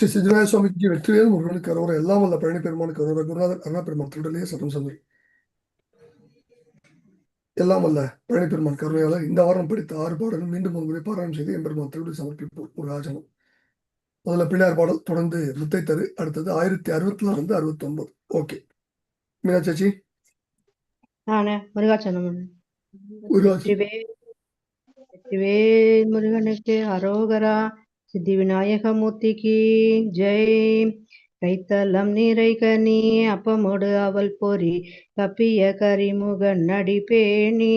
ஸ்ரீ சித்தராய சுவாமிக்கு வெற்றிவேல் முருகனுக்கு அரோர எல்லாம் வல்ல பழனி பெருமானுக்கு அரோர குருநாதர் அருணா பெருமான் திருடலையே சட்டம் சந்தை எல்லாம் வல்ல பழனி பெருமான் கருணையால இந்த வாரம் படித்த ஆறு பாடலும் மீண்டும் ஒரு முறை பாராயணம் செய்து எம்பெருமான் திருடி சமர்ப்பிப்போம் ஒரு ஆஜனம் முதல்ல பிள்ளையார் பாடல் தொடர்ந்து முத்தை தரு அடுத்தது ஆயிரத்தி அறுபத்தி நாலு இருந்து அறுபத்தி ஒன்பது ஓகே மீனாட்சி நானு முருகாச்சலம் உருவாசி வெற்றிவேல் வெற்றிவேல் முருகனுக்கு அரோகரா சித்தி விநாயகமூர்த்திக்கு ஜெய். கைத்தலம் நிறைகனி அப்பமோடு அவள் பொறி கப்பிய கரிமுகன் நடிப்பேணி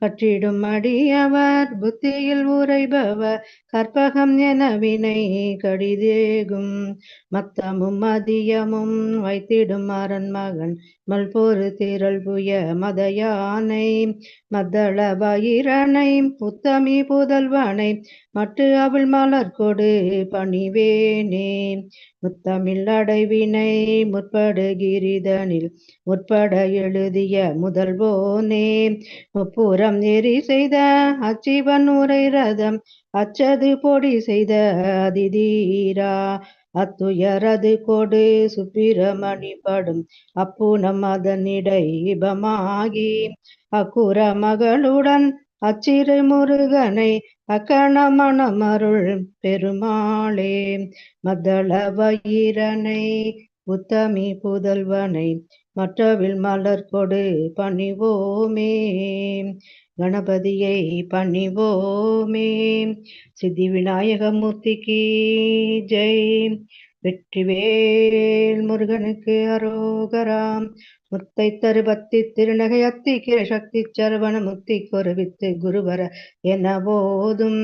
கற்றிடும் அடியவர் புத்தியில் உரைபவர் கற்பகம் என வினை கடிதேகும். மத்தமும் மதியமும் வைத்திடும் அரண் மகன் மல்பொரு திரள் புய மத யானை மத்தள பயிரனை புத்தமி புதல்வனை மட்டு அவள் மலர் கொடு பணிவேனே. முத்தமிழ் அடைவினை முற்படுகிரிதனில் முற்பட எழுதிய முதல்வோனே. முப்புறம் எரி செய்த அச்சிவன் உரை ரதம் அச்சது பொடி செய்த அதிதீரா. அத்துயரது கொடு சுப்பிரமணி படும் அப்புனம் அதனிடை இபமாகி அக்குற மகளுடன் அச்சிறு முருகனை அக்கண மணமருள் பெருமாளே மதள வயிரனை உத்தமி புதல்வனை மற்றவில் மலர் கொடு பணிவோமே கணபதியை பணிவோமே. சித்தி விநாயகமூர்த்திக்கு ஜெய். வெற்றிவேல் முருகனுக்கு அரோகராம். முத்தை தருபத்தி திருநகை அத்தி சக்தி சரவண முத்தி கொருவித்து குருவர என போதும்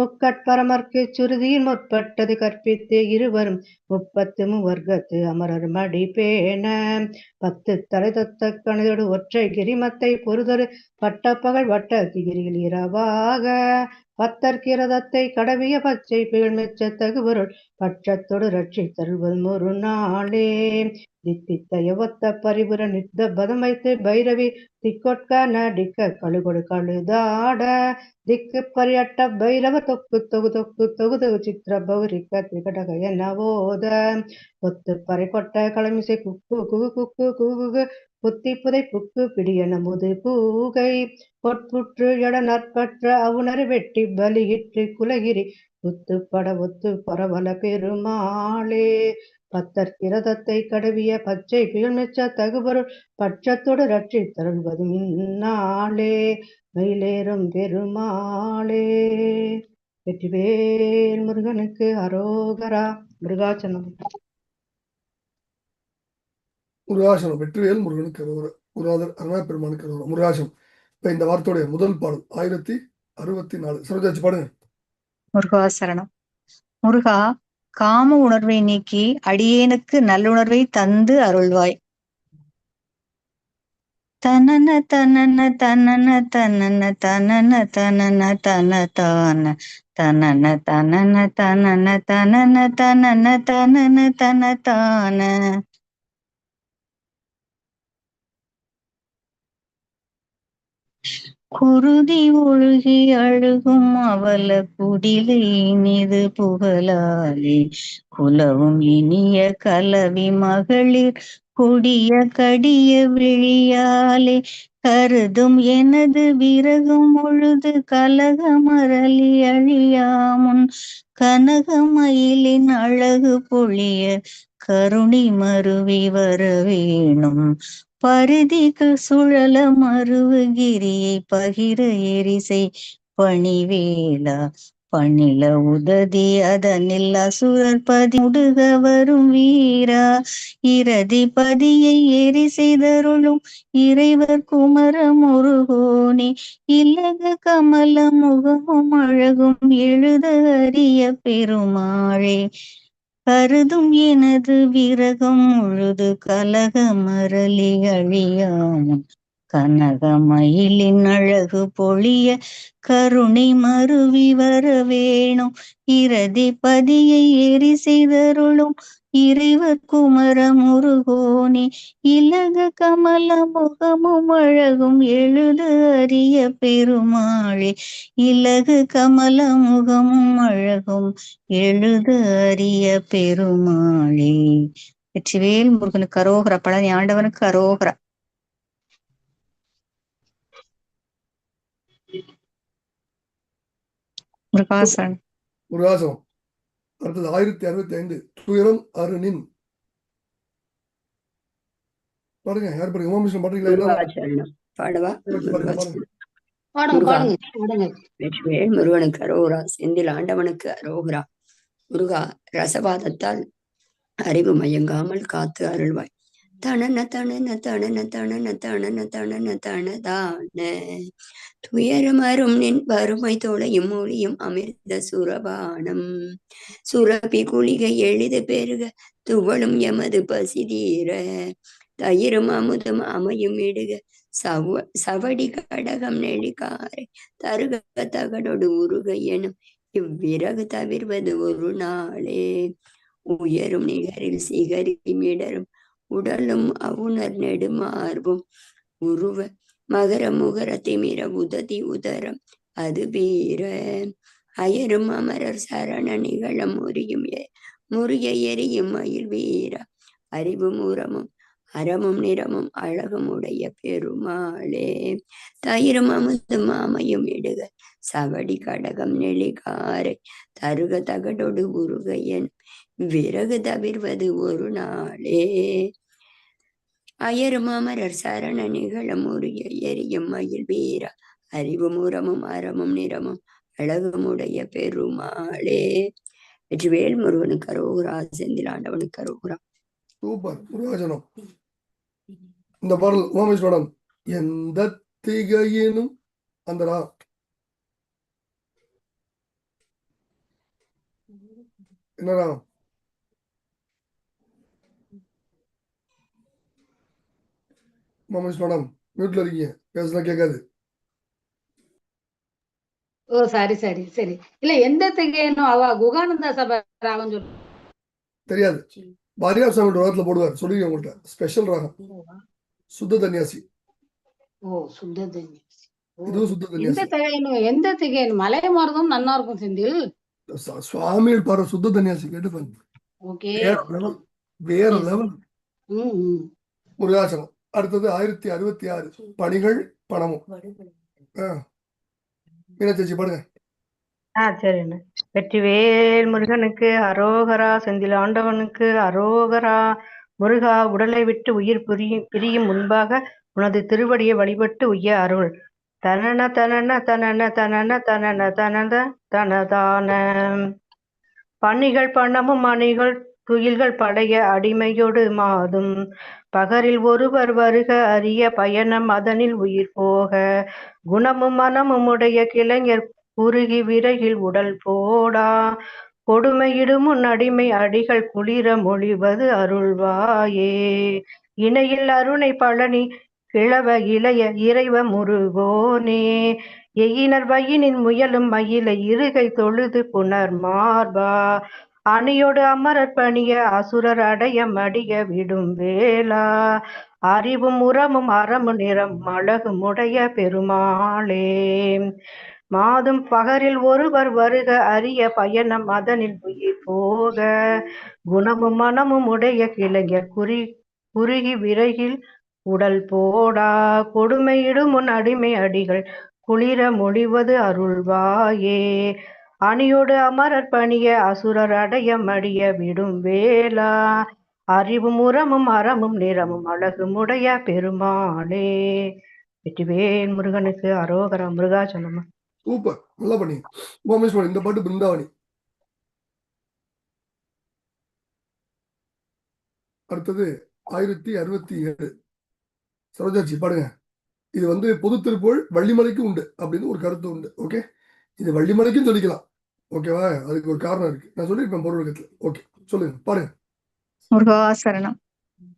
முக்கட்பரமர்க்கு சுருதியில் முற்பட்டது கற்பித்து இருவரும் முப்பத்து மூவர்க்கத்து அமரர் மடி பேண பத்து தலை தத்த கணிதோடு ஒற்றை கிரிமத்தை பொறுதொரு பட்டப்பகல் வட்ட திகிரியில் இரவாக. பத்தற்கிரதத்தை கடவிய பச்சை புகழ் மெச்ச தகுபொருள் பட்சத்தொடு ரட்சி தருவது ஒரு நாளே தித்தித்த ஒத்த பரிபுர நித்த பதமைத்து பைரவி திக்கொட்க நடிக்க கழுகொடு கழுதாட. திக்கு பரியட்ட பைரவ தொக்கு தொகு தொக்கு தொகு தொகு சித்திர பௌரிக்க திகடக என ஓத கொத்து பறை கொட்ட களமிசை குக்கு குகு குக்கு குகு புத்தி புதை புக்கு பிடியன முது பூகை பொற்புற்று எட நற்பற்ற அவுணர் வெட்டி பலியிற்று குலகிரி. புத்துப்பட ஒத்து பரவல பெருமாளே பத்தர் கிரதத்தை கடவிய பச்சை பிகழ்மெச்ச தகுபொருள் பட்சத்தோடு ரட்சி தருள்வது இந்நாளே மயிலேறும் பெருமாளே. வெற்றிவேல் முருகனுக்கு அரோகரா முருகாச்சனம் முருகாசனம் வெற்றிவேல் முருகனுக்கு அருவர குருநாதர் அருணா பெருமானுக்கு அருவர முருகாசனம் இப்ப இந்த வார்த்தையுடைய முதல் பாடல் ஆயிரத்தி அறுபத்தி நாலு சரோஜாச்சு பாடுங்க முருகாசரணம் முருகா காம உணர்வை நீக்கி அடியேனுக்கு நல்லுணர்வை தந்து அருள்வாய் தனன தனன தனன தனன தனன தனன தன தான தனன தனன தனன தனன தனன தனன தன தான குருதி ஒழுகி அழுகும் அவல குடிலை இனிது புகழாலே. குலவும் இனிய கலவி மகளிர் கொடிய கடிய விழியாலே. கருதும் எனது விறகும் முழுது கலகமரளி அழியாமுன் கனகமயிலின் அழகு பொழிய கருணி மருவி வர வேணும். பருதிக்கு சுழல மருவுகிரியை பகிர எரிசை பணிவேலா பணில உததி அதனில் அசுரர் பதி முடுக வரும் வீரா. இரதி பதியை எரி செய்தருளும் இறைவர் குமர முருகோனே. இல்லக கமல முகமும் அழகும் எழுத அறிய பெருமாளே. கருதும் எனது விரகம் முழுது கலக மரளி அழியாமும் கனகமயிலின் அழகு பொழிய கருணை மருவி வர வேணும் இரதி பதியை எரி செய்தருளும் இறைவ குமர முருகோனே இலக கமல முகமும் அழகும் எழுது அறிய பெருமாளே. இலகு கமல முகமும் அழகும் எழுது அறிய பெருமாளே. வெற்றிவேல் முருகனுக்கு அரோகர பழனி ஆண்டவனுக்கு அரோகரா. முருகாசன் முருகாசம் அடுத்தது ஆயிரத்தி அறுபத்தி ஐந்து துயரம் அருணின். பாருங்க யார் பாருங்க உமாமிஷன் பாடுறீங்களா? முருகனுக்கு அரோகரா செந்தில் ஆண்டவனுக்கு அரோகரா. முருகா ரசவாதத்தால் அறிவு மயங்காமல் காத்து அருள்வாய். தனன தனன தனன தனன தனன தனன தனதான துயரம் அரும் நின் வறுமை தோளையும் மொழியும் அமிர்த சுரபானம் சுரபி குளிகை எளிது பெருக துவளும் எமது பசிதீர தயிரும் அமுதும் அமையும் இடுக சவ சவடி கடகம் நெளிகாரை தருக தகடோடு உருக எனும் இவ்விறகு தவிர்வது ஒரு நாளே உயரும் நிகரில் சிகரி மிடரும் உடலும் அவுணர் நெடுமார்பும் உருவ மகர முகர திமிர உததி உதரம். அது வீர. அயரும் அமரர் சரண நிகழம் முறியும் எ- முறிய எரியும் மயில் வீர. அறிவும் உரமும் அறமும் நிறமும் அழகும் உடைய பெருமாளே. தயிரும் அமுதும் மாமையும் இடுக. சவடி கடகம் நெளிகாரை. தருக தகடொடு உருக என். விறகு தவிர்வது ஒரு நாளே. அயரும் அமரர் சரண நிகழ முறிய எரியும் மயில் வீர. அறிவும் உரமும் அறமும் நிறமும் அழகுமுடைய பெருமாளே. வெற்றிவேல் முருகனுக்கு அரோகுரா செந்தில் ஆண்டவனுக்கு அரோகுரா. சூப்பர் முருகாசனம். இந்த பாடல் உமாமேஷ் மேடம் எந்த திகையினும் அந்தரா என்னடா? உமாமேஷ் மேடம் மியூட்ல இருக்கீங்க. பேசலாம் கேட்காது. ஓ சரி சரி சரி. இல்ல எந்த திகையனும் அவ குகானந்த சபை ராகம் சொல்லு தெரியாது. பாரியார் சாமி ராகத்துல போடுவார். சொல்லுங்க உங்கள்கிட்ட ஸ்பெஷல் ராகம். சுத்த தன்யாசி ஓ சுத்ததன்யா ஓ. இதுவும் சுத்த எந்த தன்யாசி திகையனும் எந்த திகையனும் மலை மருதும் நன்னா இருக்கும் செந்தில். ச- சுவாமிகள் பாரு சுத்த தன்யாசி கேட்டு பாருங்க. ஓகே. வேற லெவல் வேற. லெவல் முருகாசனம் அடுத்தது ஆயிரத்தி அறுபத்தி ஆறு. பணிகள் பணமும். ஆ. மீனாட்சி பாடுங்க. ஆ சரிண்ணே. வெற்றிவேல் முருகனுக்கு அரோகரா செந்தில் ஆண்டவனுக்கு அரோகரா முருகா உடலை விட்டு உயிர் பிரியும் பிரியும் முன்பாக உனது திருவடியை வழிபட்டு உய்ய அருள். தனன தனன தனன தனன தனன தனத தனதான பணிகள் பணமும் மணிகள் துயில்கள் படைய அடிமையொடு மாதும். பகரில் ஒருவர் வருக அரிய பயணம் அதனில் உயிர் போக. குணமும் மனமும் உடைய கிளைஞர் குறுகி விரையில் உடல் போடா. கொடுமையிடும் அடிமை அடிகள் குளிர மொழிவது அருள்வாயே. இணையில் அருணை பழனி கிழவ இளைய இறைவ முருகோனே. எயினர் வயினின் முயலும் மயிலை இருகை தொழுது புனர் மார்பா. அணியோடு அமரர் பணிய அசுரர் அடைய மடிய விடும் வேளா. அறிவும் உரமும் அறமு நிறம் அழகும் உடைய பெருமாளே. மாதும் பகரில் ஒருவர் வருக அரிய பயணம் அதனில் உயிர் போக. குணமும் மனமும் உடைய கிளைஞர் குறி குறுகி விரைகில் உடல் போடா. கொடுமையிடும் உன் அடிமை அடிகள் குளிர மொழிவது அருள்வாயே. அணியோடு அமரர் பணிய அசுரர் அடையம் அடிய விடும் வேளா. அறிவும் உரமும் அறமும் நிறமும் அழகும் உடைய பெருமாளே. வெற்றிவேல் முருகனுக்கு அரோகரா முருகாச்சலமா சூப்பர். நல்லா பண்ணி. உமாமேஷ் இந்த பாட்டு பிருந்தாவணி அடுத்தது ஆயிரத்தி அறுபத்தி ஏழு. சரோஜாச்சி பாடுங்க. இது வந்து பொது திருப்போல் வள்ளிமலைக்கும் உண்டு அப்படின்னு ஒரு கருத்து உண்டு. ஓகே? இது வள்ளிமலைக்கும் சொல்லிக்கலாம். ஓகேவா அதுக்கு ஒரு காரணம் இருக்கு. நான் சொல்லியிருப்பேன் பொருளுக்கத்துல ஓகே சொல்லுங்க. பாருங்க. முருகா சரணம்.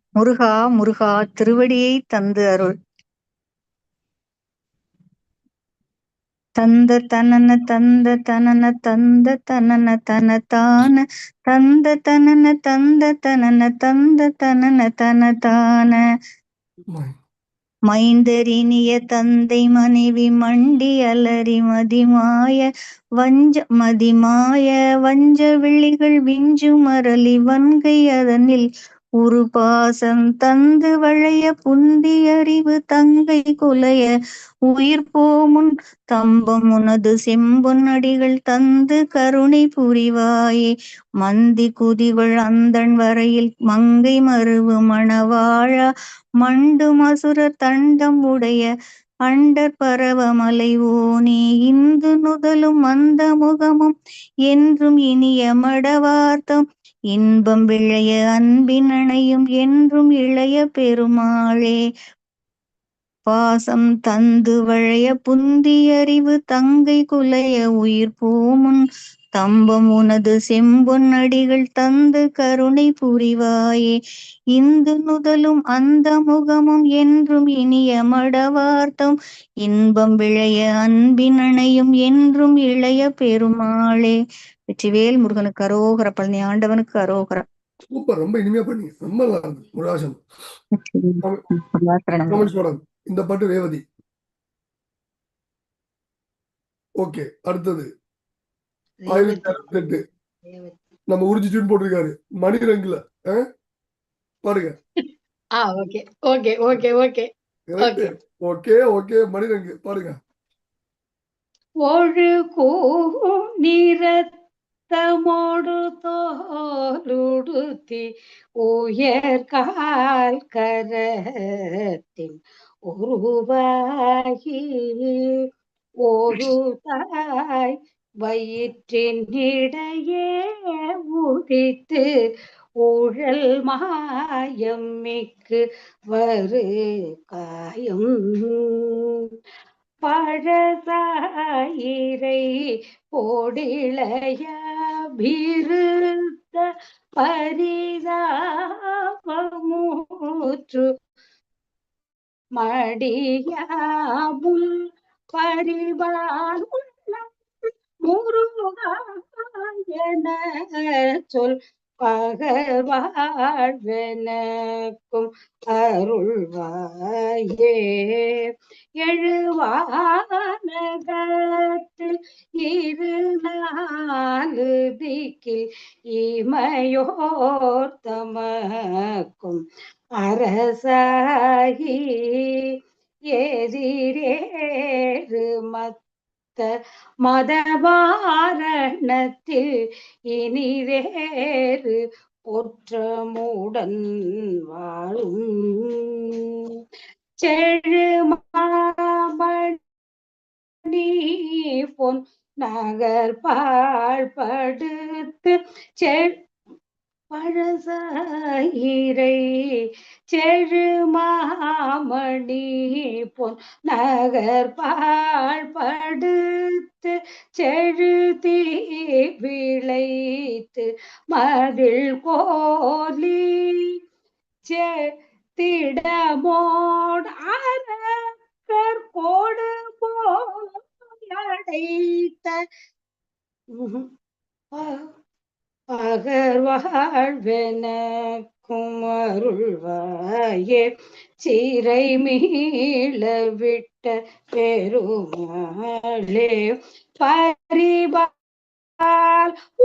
முருகா முருகா திருவடியை தந்து அருள். தந்த தனன தந்த தனன தந்த தனன தன தான. தந்த தனன தந்த தனன தந்த தனன தன தான. மை- மைந்தரினிய தந்தை மனைவி மண்டி அலறி மதிமாய வஞ்ச மதிமாய வஞ்ச விழிகள் விஞ்சு மரளி வன்கை அதனில் உரு பாசம் தந்து வளைய புந்தி அறிவு தங்கை குலைய உயிர் போமுன் தம்பம் உனது செம்பொன் அடிகள் தந்து கருணை புரிவாயே. மந்தி குதிவள் அந்தன் வரையில் மங்கை மருவு மணவாழா. மண்டு மசுர தண்டம் உடைய அண்டர் பரவமலை ஓனே. இந்து நுதலும் மந்த முகமும் என்றும் இனிய மடவார்த்தம் இன்பம் விளைய அன்பின் அணையும் என்றும் இளைய பெருமாளே. பாசம் தந்து வழைய புந்தி அறிவு தங்கை குலைய உயிர் போமுன் தம்பம் உனது செம்பொன் அடிகள் தந்து கருணை புரிவாயே. இந்து நுதலும் அந்த முகமும் என்றும் இனிய மடவார்த்தம். இன்பம் விளைய அன்பின் அணையும் என்றும் இளைய பெருமாளே. வெற்றிவேல் முருகனுக்கு அரோகர பழனி ஆண்டவனுக்கு அரோகர. சூப்பர் ரொம்ப இனிமையா பண்ணீங்க ரொம்ப நல்லா இருந்தது முருகாசன் இந்த பாட்டு ரேவதி. ஓகே அடுத்தது. அறுபத்தி எட்டு நம்ம உறிஞ்சி டியூன் போட்டிருக்காரு. மணிரங்குல? பாருங்க. Okay okay okay okay. Okay. Okay Manirangu பாருங்க. ஒழுகு நிறத்தமோடு தோலுடுத்தி உயர் கால் கரத்தின் உருவாகி ஒரு தாய் வயிற்றின் இடையே உதித்து ஊழல் மாயம் மிக்கு வரு காயம். பழசாயிரை போடிளையபிருத்த பரிதாபமூற்று மடியாமுல் பரிபாலும் முருகாயன சொல் பகவாழ்வெனக்கும் அருள்வாயே. எழுவானகத்தில் இரு நாலு திக்கில் இமையோர் தமக்கும் அரசாகி. எதிரேறு மத்த மதவாரணத்தில் இனிதேறு ஒற்றமுடன் வாழும். செழுமாபடி பொன் நகர் பாழ்படுத்து செ பழசாயிரை செழுமாமணி பொன் நகர் பாழ்படுத்து செழுதி விளைத்து மதில் கோலி திடமோடு அரக்கர் கோடு போடைத்த பகர்வாழ்வெனக்கும் அருள்வாயே சிறை மீள விட்ட பெருமாளே பரிபால்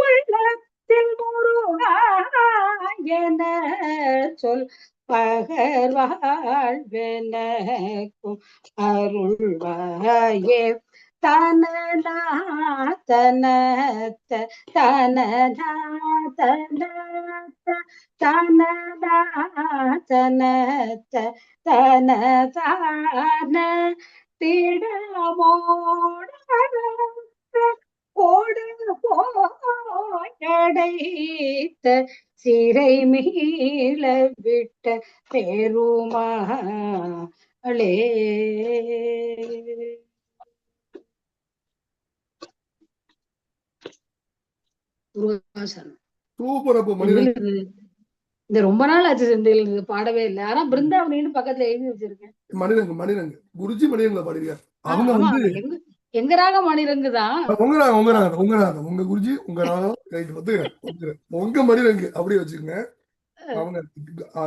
உள்ளத்தில் முருகாயன சொல் பகர்வாழ்வெனக்கும் அருள்வாயே தனனா தனத்த தனனா தனத்த தனனா தனத்த தனதான திடமோட கோடு போயடைத்த சிறை மீள விட்ட பெருமாளே. இந்த ரொம்ப நாள் ஆச்சு செந்தில் இது பாடவே இல்லை. ஆனா பிருந்தாவனின்னு பக்கத்துல எழுதி வச்சிருக்கேன். மணிரங்கு மணிரங்கு குருஜி மணிரங்குல பாடிருக்காரு. ஆ, அவங்க வந்து எங்க ராகம் மணிரங்கு தான். உங்க ராகம் உங்க ராகம் உங்க ராகம். உங்க குருஜி உங்க ராகம். ரைட் ஒத்துக்கிறேன் உங்க மணிரங்கு அப்படியே வச்சுக்கோங்க. அவங்க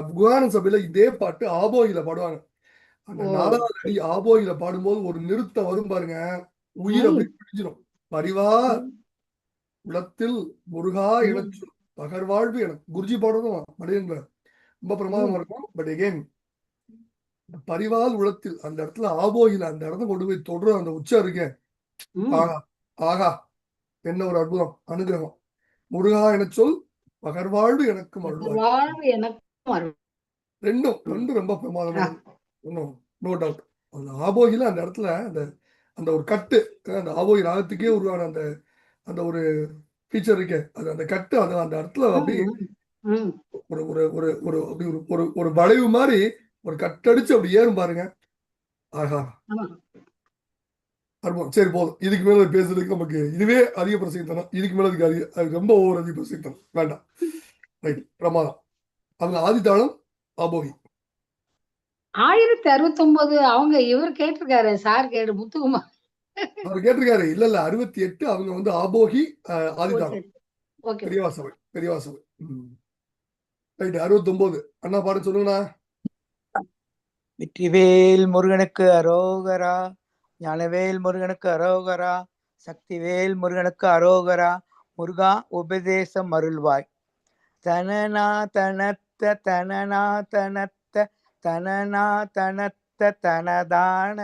குகான சபையில இதே பாட்டு ஆபோகில பாடுவாங்க. அந்த. நாலாவது அடி பாடும்போது ஒரு நிறுத்தம் வரும் பாருங்க. உயிர் அப்படி பிடிச்சிடும் பரிவா உளத்தில் முருகா. இழச்சு பகர்வாழ்வு எனக்கு குருஜி பாடுறதும் மனிதன்ல ரொம்ப பிரமாதமா இருக்கும். பட் எகெயின் பரிவால் உளத்தில் அந்த இடத்துல ஆபோகில அந்த இடத்துல கொண்டு போய் தொடுற அந்த உச்சம் இருக்கேன். ஆகா ஆகா என்ன ஒரு அற்புதம் அனுகிரகம். முருகா என சொல் பகர்வாழ்வு எனக்கும். ரெண்டும் ரெண்டும் ரொம்ப பிரமாதமா ஒன்றும் நோ டவுட் அந்த ஆபோகில அந்த இடத்துல அந்த அந்த ஒரு கட்டு அந்த ஆபோகி ராகத்துக்கே உருவான அந்த அந்த ஒரு ஃபீச்சர் இருக்கே. அது அந்த கட்டு அது அந்த இடத்துல அப்படியே. ஒரு ஒரு ஒரு ஒரு அப்படி ஒரு ஒரு ஒரு வளைவு மாதிரி ஒரு கட்டடிச்சு அப்படி ஏறும் பாருங்க. ஆஹா. அற்புதம். சரி போதும். இதுக்கு மேல பேசுறதுக்கு நமக்கு இதுவே அதிக பிரசங்கித்தனம். இதுக்கு மேல அதுக்கு அதிக அது ரொம்ப ஓவர் அதிக பிரசங்கித்தனம். வேண்டாம். ரைட் பிரமாதம். அவங்க ஆதித்தாளம் ஆபோகி ஆயிரத்தி அறுபத்தி ஒன்பது அவங்க இவர் கேட்டிருக்காரு சார் கேடு முத்துக்குமார். அவர் கேட்டிருக்காரு இல்ல இல்ல அறுபத்தி எட்டு அவங்க வந்து ஆபோகி ஓகே பெரியவா சபை பெரியவா சபை ரைட் அறுபத்தி ஒன்பது அண்ணா பாடம் சொல்லுங்கண்ணா. வெற்றிவேல் முருகனுக்கு அரோகரா ஞானவேல் முருகனுக்கு அரோகரா சக்திவேல் முருகனுக்கு அரோகரா முருகா உபதேசம் அருள்வாய். தனனா தனத்த தனனா தனத்த தனனா தனத்த தனதான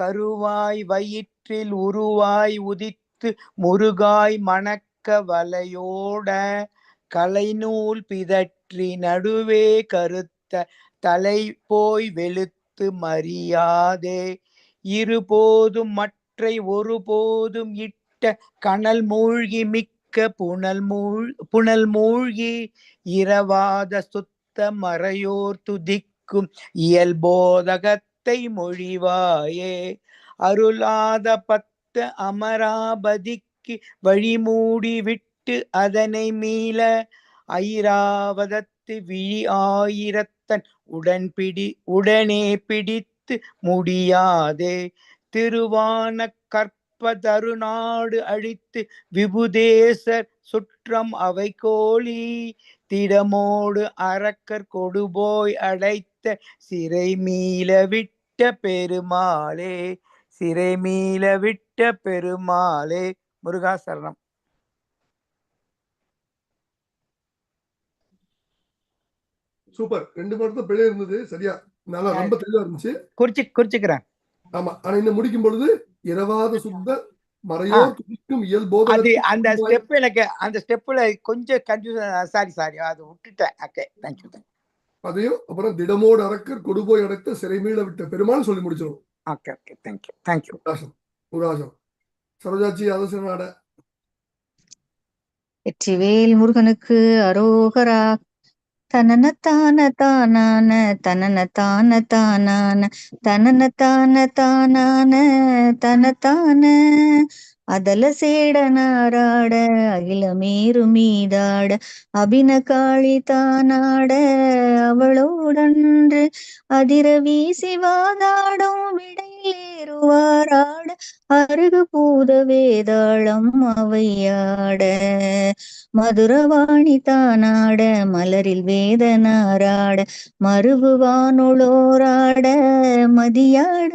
கருவாய் வயிற்றில் உருவாய் உதித்து முருகாய் மணக்க வலையோட கலைநூல் பிதற்றி நடுவே கருத்த தலை போய் வெளுத்து மறியாதே. இருபோதும் மற்றை ஒருபோதும் இட்ட கனல் மூழ்கி மிக்க புனல் மூழ் புனல் மூழ்கி இரவாத சுத்த மறையோர் துதிக்கும் இயல்போதகத் பத்தை மொழிவாயே. அருளாத பத்த அமராபதிக்கு வழிமூடி விட்டு அதனை மீள ஐராவதத்து விழி ஆயிரத்தன் உடன்பிடி உடனே பிடித்து முடியாதே. திருவான கற்பதருநாடு அழித்து விபுதேசர் சுற்றம் அவை கோழி திடமோடு அரக்கர் கொடுபோய் அடைத்த சிறை மீள விட்ட பெருமாளே சிறை மீள விட்ட பெருமாளே. முருகா சரணம் சூப்பர். ரெண்டு மணி பிழை இருந்தது. சரியா? நல்லா ரொம்ப தெளிவா இருந்துச்சு. குறிச்சு குறிச்சுக்கிறேன். ஆமா. ஆனா இந்த முடிக்கும் பொழுது இரவாத சுத்த அந்த ஸ்டெப் எனக்கு அந்த ஸ்டெப்ல கொஞ்சம் கன்ஃபியூஷன் சாரி சாரி அது விட்டுட்டேன். ஓகே தேங்க்யூ அதையும் அப்புறம் திடமோடு அரக்கர் கொடுபோய் அடைத்த சிறைமீள விட்ட பெருமாள் சொல்லி முடிச்சிடும். Okay okay thank you thank you ராசம் உராஜம் சரோஜாச்சி அதசன நாட வெற்றிவேல் முருகனுக்கு அரோகரா தனன தான தானான தனன தான தானான தனன தான தானான தனத்தான அதல சேடனாராட அகிலமேரு மீதாட அபின காளிதானாட அவளோடன்று அதிர வீசி வாதாடும் விடையிலேறுவாராட அருகு பூத வேதாளம் அவையாட. மதுரவாணி தானாட மலரில் வேதனாராட மருகுவானுளோராட மதியாட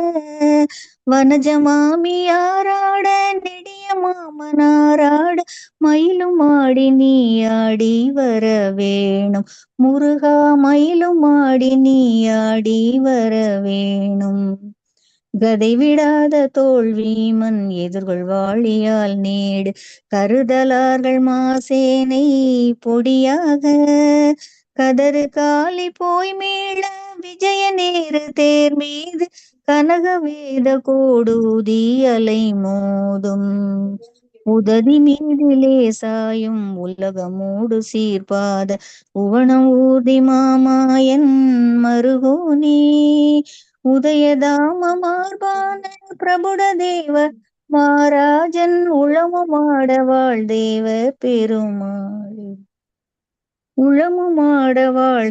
வனஜமாமியாராட நெடிய மாமனாராட மயிலும் ஆடி நீ ஆடி வர வேணும். முருகா மயிலும் ஆடி நீ ஆடி வர வேணும். கதை விடாத தோல்வீமன் எதிர்கொள் வாழியால் நேடு. கருதலார்கள் மாசேனை பொடியாக கதறு காலி போய் மீள விஜய நேரு தேர் மீது கனக வேத கோடூதி அலை மோதும். உதவி மீதிலே சாயும் உலகமூடு சீர்பாத உவனம் ஊதி மாமாயன் மருகோனே. உதயதாம மார்பான பிரபுட தேவ மாராஜன் உளமுமாட வாழ்தேவ பெருமாள். உளமுமாட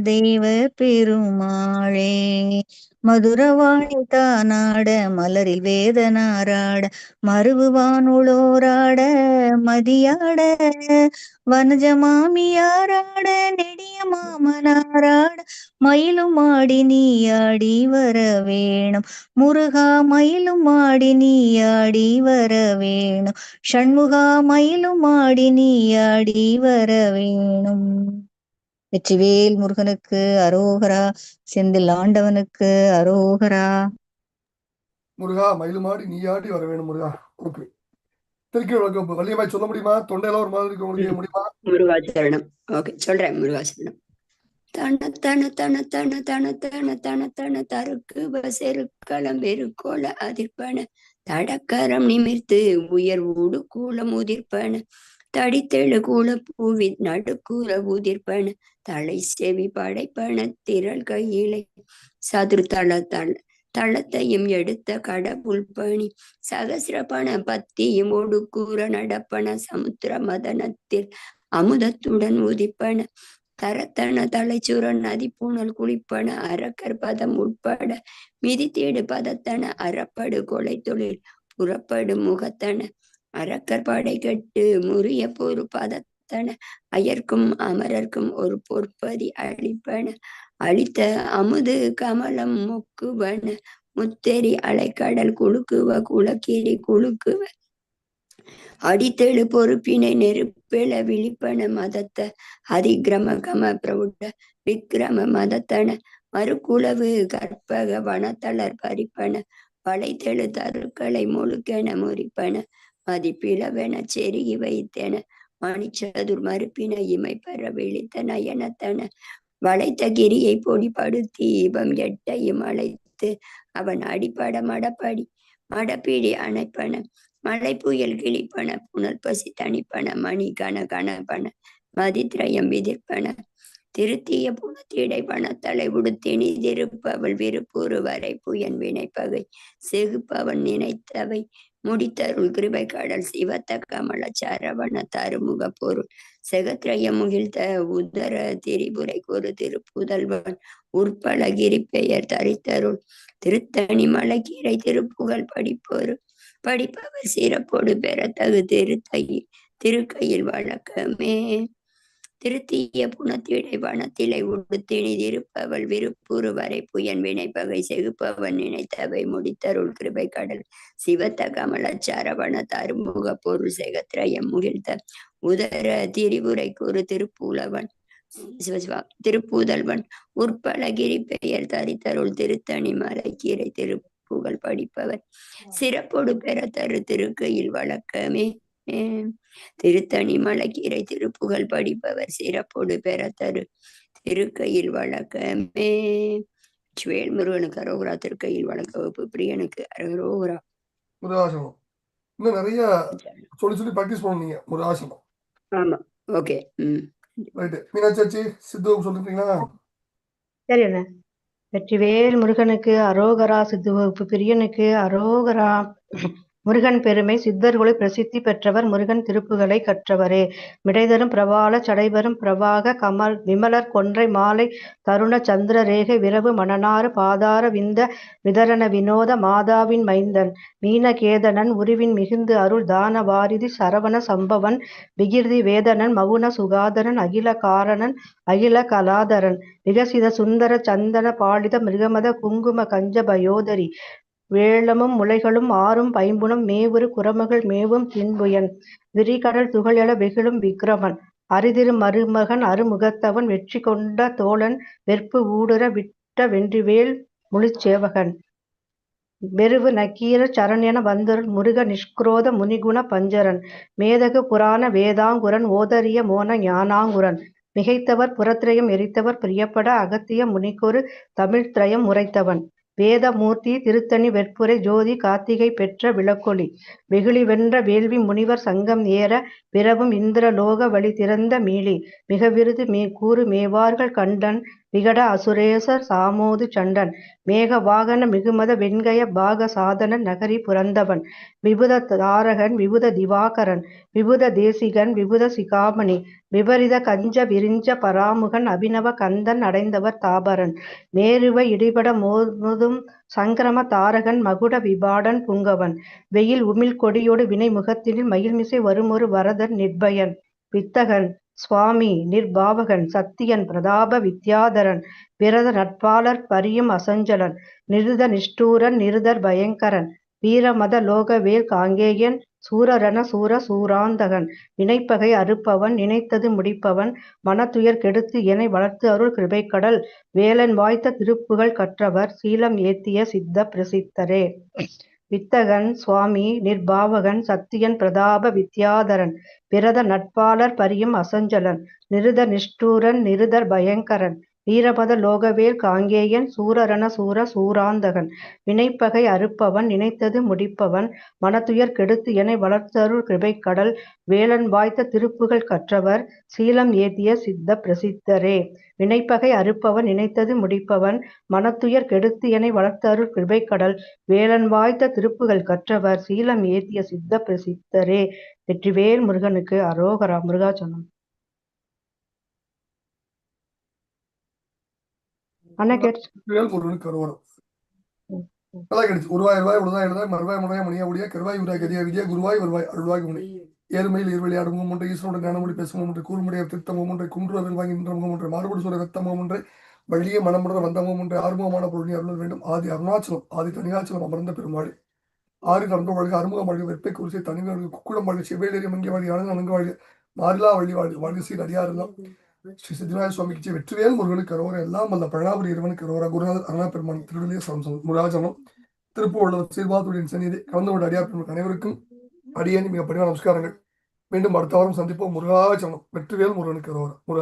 தெய்வ பெருமாளே. மதுரவாணி தானாட மலரில் வேதனாராட மருவுவானுளோராட மதியாட வனஜ மாமியாராட நெடிய மாமனாராட மயிலும் ஆடி நீயாடி வர வேணும். முருகா மயிலும் ஆடி நீயாடி வர வேணும். ஷண்முகா மயிலும் ஆடி நீயாடி வர வேணும். வெற்றிவேல் முருகனுக்கு அரோகரா செந்தில் ஆண்டவனுக்கு அரோகரா. முருகா மயிலுமாடி நீயாடி வர வேணும் முருகா ஓகே திருக்கி வழக்கம் வள்ளியம்மாய் சொல்ல முடியுமா? தொண்டையில ஒரு மாதிரி இருக்கு முடியுமா? முருகாச்சரணம் ஓகே சொல்றேன் முருகாச்சரணம் தன தன தன தன தன தன தன தன தருக்கு பசெருக்களம் வெறுக்கோள அதிர்ப்பன. தடக்கரம் நிமிர்த்து உயர்வூடு கூலம் உதிர்ப்பன. தடித்தெழு கூல பூவி நடுக்கூற உதிர்ப்பன தலை செவி படைப்பன திரள் கையிலை சதுர் தள தள தளத்தையும் எடுத்த கடவுள் பணி சகசிரபண பத்தியும் ஒடுக்கூற நடப்பன சமுத்திர மதனத்தில் அமுதத்துடன் உதிப்பன தரத்தன தலைச்சுரன் நதிப்பூணல் குளிப்பன அரக்கர் பதம் உட்பட மிதித்தேடு பதத்தன அறப்படு கொலை தொழில் புறப்படு முகத்தன அரக்கர் படை கட்டு முறிய பொறு பதத்தன அயர்க்கும் அமரர்க்கும் ஒரு பொற்பதி அழிப்பன அழித்த அமுது கமலம் முக்குவன முத்தெரி அலைக்கடல் குலுக்குவ குளக்கீரி குலுக்குவ. அடித்தெழு பொறுப்பினை நெருப்பெழ விழிப்பன மதத்த அதிகிரம கம பிரவுட விக்கிரம மதத்தன. மறுக்குளவு கற்பக வனத்தளர் பறிப்பன வளைத்தெழு தருக்களை முழுக்கென முறிப்பன. மதிப்பிலவென செருகி வைத்தென மணிச்சதுர் மறுப்பின இமை பெற விழித்த நயனத்தன வளைத்த கிரியை பொடிப்படுத்தி இவம் எட்டையும் அழைத்து அவன் அடிப்பட மடப்படி மடப்பிடி அணைப்பன மழை புயல் கிழிப்பன புனல் பசி தணிப்பன மணி கன கணப்பன மதித்திரயம் விதிர்ப்பன திருத்திய புனத்திடை பணத்தலை உடுத்தினி திருப்பவள் விருப்பூறு வரை புயன் வினைப்பகை செகுப்பவன் நினைத்தவை முடித்தருள் கிருபை கடல் சிவத்த கமல சரவண தருமுக பொருள் செகத்ரய முகிழ்த்த உதர திரிபுரை குரு திருப்புதல்வன். உற்பலகிரி பெயர் தரித்தருள். திருத்தணி மலைக்கீரை திருப்புகழ் படிப்பொருள் படிப்பவர் சிறப்போடு பெறத்தகு திருத்தையில். திருக்கையில் வழக்கமே. திருத்திய புனத்திடை வனத்திலை உடுத்தினி திருப்பவள் விருப்புறு வரை புயன் வினைப்பகை செகுப்பவன் நினைத்தவை முடித்தருள் கிருபை கடல் சிவத்த கமல சரவண தருமுக பொருள் செகத்ரயம் முகிழ்த்த உதர திரிபுரை குரு திருப்பூலவன். சிவசிவா திருப்பூதல்வன் உற்பலகிரி பெயர் தரித்தருள் திருத்தணி மலைக்கீரை திருப்புகழ் படிப்பவர். சிறப்பொடு பெற தரு திருக்கையில் வழக்கமே திருத்தணி மலைக்கீரை திருப்புகழ் படிப்பவர் சிறப்போடு பெற தரு திருக்கையில் வழக்கமே. வேல்முருகனுக்கு அரோகரா திருக்கையில் வழக்க வகுப்பு பிரியனுக்கு அரோகரா. முருகாசனம் இன்னும் நிறைய சொல்லி சொல்லி ப்ராக்டிஸ் பண்ணீங்க முருகாசனம் ஆமா. ஓகே உம் ரைட்டு மீனாட்சி சித்து சொல்லிருக்கீங்களா? சரி அண்ணா. வெற்றிவேல் முருகனுக்கு அரோகரா சித்து வகுப்பு பிரியனுக்கு அரோகரா. முருகன் பெருமை சித்தர்களை பிரசித்தி பெற்றவர் முருகன் திருப்புகளை கற்றவரே. மிடைதரும் பிரபால சடைபெறும் பிரபாக கமல் விமலர் கொன்றை மாலை தருண சந்திர ரேகை விரவு மணனாறு பாதார விந்த விதரண வினோத மாதாவின் மைந்தன். மீனகேதனன் உருவின் மிகுந்து அருள் தான வாரிதி சரவண சம்பவன் விகிர்தி வேதனன் மவுன சுகாதரன் அகில காரணன் அகில கலாதரன். விகசித சுந்தர சந்தன பாலித மிருகமத குங்கும கஞ்ச பயோதரி வேளமும் முளைகளும் ஆறும் பைம்புனம் மேவுரு குரமகள் மேவும் தின்புயன் விரிகடல் துகளெழ வெகுளும் விக்கிரமன் அரிதிரு மருமகன் அருமுகத்தவன் வெற்றி கொண்ட தோழன் வெற்பு ஊடுற விட்ட வென்றிவேல் முழுச்சேவகன். வெறுவு நக்கீர சரண் என வந்தருள் முருக நிஷ்குரோத முனிகுண பஞ்சரன். மேதகு புராண வேதாங்குரன் ஓதரிய மோன ஞானாங்குரன். மிகைத்தவர் புறத்திரயம் எரித்தவர் பிரியப்பட அகத்திய முனிக்கொரு தமிழ்த்ரயம் உரைத்தவன் வேதமூர்த்தி திருத்தணி வெற்புரை ஜோதி கார்த்திகை பெற்ற விளக்கொளி வெகுளி வென்ற வேள்வி முனிவர் சங்கம் ஏற விரவும் இந்திரலோக வழி திறந்த மீளி. மிக விருது மே கூறு மேவார்கள் கண்டன் விகட அசுரேசர் சாமோது சண்டன். மேக வாகன மிகுமத வெண்கய பாக சாதன நகரி புரந்தவன். விபுத தாரகன் விபுத திவாகரன் விபுத தேசிகன் விபுத சிகாமணி. விபரித கஞ்ச விரிஞ்ச பராமுகன் அபினவ கந்தன் அடைந்தவர் தாபரன். மேருவ இடிபட மோதும் சங்கிரம தாரகன் மகுட விபாடன் புங்கவன். வெயில் உமிழ் கொடியோடு வினை முகத்தினில் மயில்மிசை வருமொரு வரதன் நிர்பயன். வித்தகன் சுவாமி நிர்பாவகன் சத்தியன் பிரதாப வித்யாதரன். விரத நட்பாளர் பரியும் அசஞ்சலன். நிருத நிஷ்டூரன் நிருதர் பயங்கரன். வீரமத லோகவேல் காங்கேயன் சூரரண சூர சூராந்தகன். வினைப்பகை அறுப்பவன் நினைத்தது முடிப்பவன் மனத்துயர் கெடுத்து என வளர்த்து அருள் கிருபைக்கடல். வேலன் வாய்த்த திருப்புகழ் கற்றவர் சீலம் ஏத்திய சித்த பிரசித்தரே. வித்தகன் சுவாமி நிர்பாவகன் சத்தியன் பிரதாப வித்யாதரன். விரத நட்பாளர் பரியும் அசஞ்சலன். நிருத நிஷ்டூரன் நிருதர் பயங்கரன். வீரபத லோகவேல் காங்கேயன் சூரரண சூர சூராந்தகன். வினைப்பகை அறுப்பவன் நினைத்தது முடிப்பவன். மனத்துயர் கெடுத்து என வளர்த்தருள் கிருபைக்கடல். வேலன் வாய்த்த திருப்புகள் கற்றவர். சீலம் ஏத்திய சித்த பிரசித்தரே. வினைப்பகை அறுப்பவன் நினைத்தது முடிப்பவன். மனத்துயர் கெடுத்து எனை வளர்த்தருள் கிருபைக்கடல். வேலன் வாய்த்த திருப்புகள் கற்றவர். சீலம் ஏத்திய சித்த பிரசித்தரே. வெற்றிவேல் முருகனுக்கு அரோகரா முருகாச்சனம் அண்ணா கேட்டு கிடைச்சு உருவாய் மறுவாய் மணியா உடைய கருவாய் உராய் கதியா விதியா குருவாய் வருவாய் அருள்வாய் முனை ஏறுமையில் இருவழியாடும் ஒன்றை ஈஸ்வரோடு ஞானமொழி பேசும் கூர்முடைய திருத்தமும் ஒன்று குன்றுவதில் வாங்கி நின்ற முகம் ஒன்றை மாறுபடி ஒன்றை வள்ளிய மனமுடன் வந்தமும் ஒன்றை ஆறுமுகமான பொருளை அருள் வேண்டும். ஆதி அருணாச்சலம் ஆதி தனியாச்சலம் அமர்ந்த பெருமாளி. ஆறு நடந்த வாழ்க அறுமுக வாழ்க வெப்பை குறிச்சி தனிவர்கள் குக்குளம் வாழ்க செவ்வேலிய மங்கிய வாழ்க அழகு நன்கு வாழ்க மாறிலா வள்ளி வாழ்க வாழ்க சீர் அடியாரெல்லாம் ஸ்ரீ சித்திராய சுவாமிக்கு வெற்றிவேல் முருகனுக்கு கரோர எல்லாம் அந்த பழனாபுரி இறைவனுக்கு கரோரா குருநாதர் அருணா பெருமான் திருவிழிய சம்சம் முராஜனம் திருப்பூர் சீர்வாத்துடைய சந்நிதி கலந்து கொண்ட அடியார் பெருமக்கள் அனைவருக்கும் அடியேன் மிக படிவான நமஸ்காரங்கள். மீண்டும் அடுத்த வாரம் சந்திப்போம். முருகாச்சனம் வெற்றிவேல் முருகனுக்கு கரோரா முருகா